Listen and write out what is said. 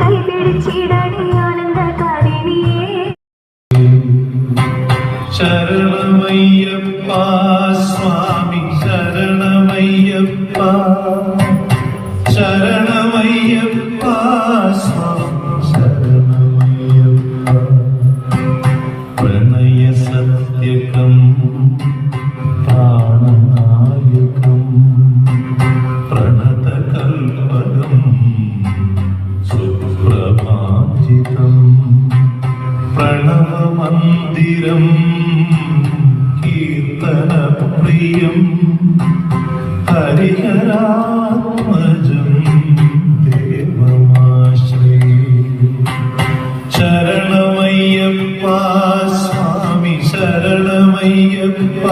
കൈപിടിച്ചിടണി ആനന്ദ കാരിണിയേ ശരണമയ്യപ്പ സ്വാമി ശരണമയ്യപ്പ. ശരണമയ്യപ്പ. പ്രണവമന്ദിരം കീർത്തനപ്രിയം ഹരിഹരാത്മജം ദേവമാശ്രീ ശരണമയ്യപ്പ സ്വാമി ശരണമയ്യപ്പ